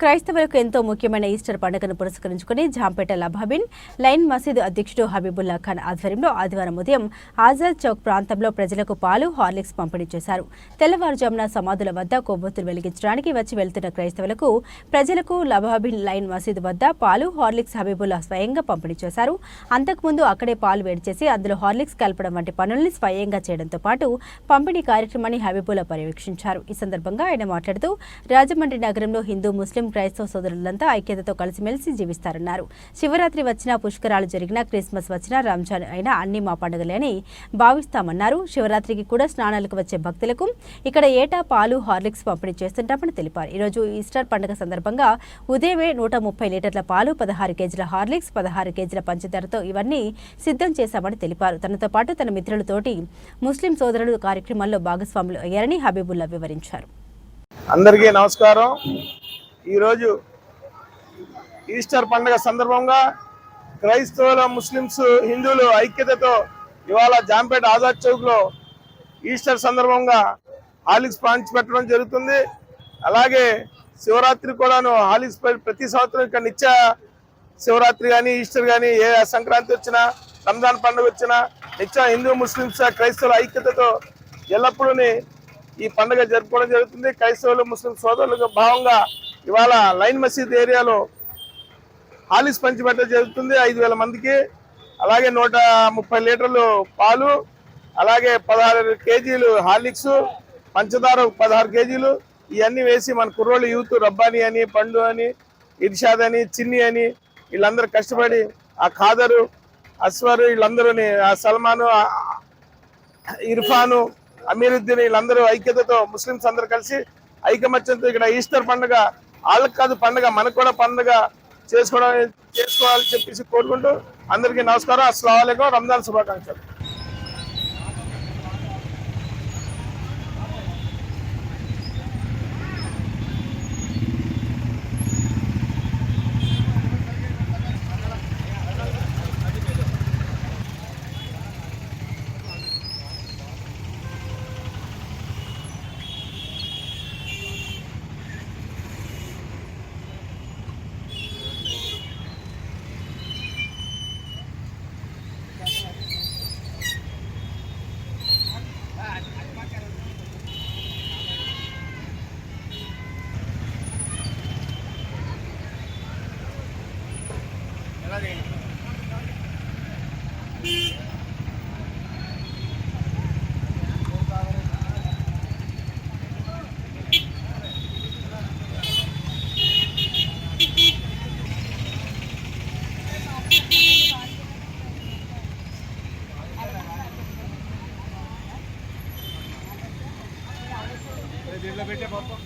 క్రైస్తవులకు ఎంతో ముఖ్యమైన ఈస్టర్ పండుగను పురస్కరించుకుని జాంపేట లభాబిన్ లైన్ మసీదు అధ్యక్షుడు హబీబుల్లా ఖాన్ ఆధ్వర్యంలో ఆదివారం ఉదయం ఆజాద్ చౌక్ ప్రాంతంలో ప్రజలకు పాలు హార్లిక్స్ పంపిణీ చేశారు. తెల్లవారుజామున సమాధుల వద్ద కొవ్వొత్తులు వెలిగించడానికి వచ్చి వెళ్తున్న క్రైస్తవులకు ప్రజలకు లభాబిన్ లైన్ మసీదు వద్ద పాలు హార్లిక్స్ హబీబుల్లా స్వయంగా పంపిణీ చేశారు. అంతకుముందు అక్కడే పాలు వేడి చేసి అందులో హార్లిక్స్ కలపడం వంటి పనుల్ని స్వయంగా చేయడంతో పాటు పంపిణీ కార్యక్రమాన్ని హబీబుల్లా పర్యవేక్షించారు. ఈ సందర్భంగా ఆయన మాట్లాడుతూ రాజమండ్రి నగరంలో హిందూ ముస్లిం క్రైస్తవ సోదరులంతా ఐక్యతతో కలిసిమెలిసి జీవిస్తారన్నారు. శివరాత్రి వచ్చినా పుష్కరాలు జరిగినా క్రిస్మస్ వచ్చినా రంజాన్ అయినా అన్ని మా పండుగలేని భావిస్తామన్నారు. శివరాత్రికి కూడా స్నానాలకు వచ్చే భక్తులకు ఇక్కడ ఏటా పాలు హార్లిక్స్ పంపిణీ చేస్తుంటామని తెలిపారు. ఈరోజు ఈస్టర్ పండుగ సందర్భంగా ఉదయమే నూట ముప్పై లీటర్ల పాలు పదహారు కేజీల హార్లిక్స్ పదహారు కేజీల పంచదారతో ఇవన్నీ సిద్ధం చేశామని తెలిపారు. తనతో పాటు తన మిత్రులతోటి ముస్లిం సోదరులు కార్యక్రమాల్లో భాగస్వాములు అయ్యారని హబీబుల్లా వివరించారు. అందరికీ నమస్కారం. ఈరోజు ఈస్టర్ పండుగ సందర్భంగా క్రైస్తవుల ముస్లిమ్స్ హిందువులు ఐక్యతతో ఇవాళ జాంపేట ఆజాద్ చౌక్లో ఈస్టర్ సందర్భంగా హాలిక్స్ పంచిపెట్టడం జరుగుతుంది. అలాగే శివరాత్రి కూడాను హాలిక్స్ ప్రతి సంవత్సరం ఇక్కడ నిత్య శివరాత్రి కానీ ఈస్టర్ కానీ ఏ సంక్రాంతి వచ్చినా రంజాన్ పండుగ వచ్చినా నిత్యం హిందూ ముస్లిమ్స్ క్రైస్తవుల ఐక్యతతో ఎల్లప్పుడూ ఈ పండుగ జరుపుకోవడం జరుగుతుంది. క్రైస్తవులు ముస్లిం సోదరులకు భావంగా ఇవాళ లైన్ మసీద్ ఏరియాలో హాలిస్ పంచిపెట్టడం జరుగుతుంది ఐదు వేల మందికి. అలాగే నూట ముప్పై లీటర్లు పాలు అలాగే పదహారు కేజీలు హార్లిక్స్ పంచదార పదహారు కేజీలు. ఇవన్నీ వేసి మన కుర్రోళ్ళు యూత్ రబ్బాని అని పండు అని ఇర్షాద్ అని చిన్ని అని వీళ్ళందరూ కష్టపడి ఆ ఖాదరు అస్వర్ వీళ్ళందరూ ఆ సల్మాను ఇర్ఫాను అమీరుద్దీన్ వీళ్ళందరూ ఐక్యతతో ముస్లిమ్స్ అందరూ కలిసి ఐకమత్యంతో ఇక్కడ ఈస్టర్ పండుగ వాళ్ళకి కాదు పండుగ మనకు కూడా పండుగ చేసుకోవడం చేసుకోవాలని చెప్పేసి కోరుకుంటూ అందరికీ నమస్కారం. అస్సలం రంజాన్ శుభాకాంక్షలు. దీంట్లో పెట్టే పాపం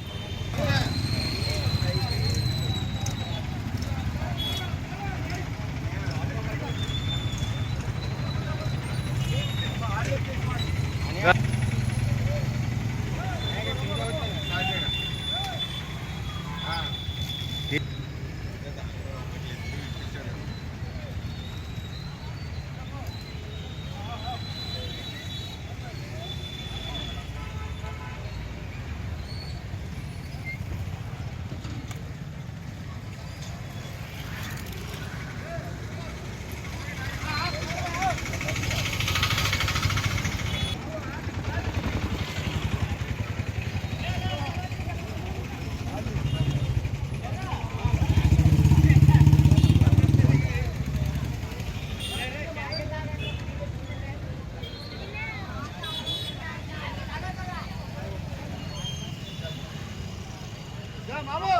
బాబు.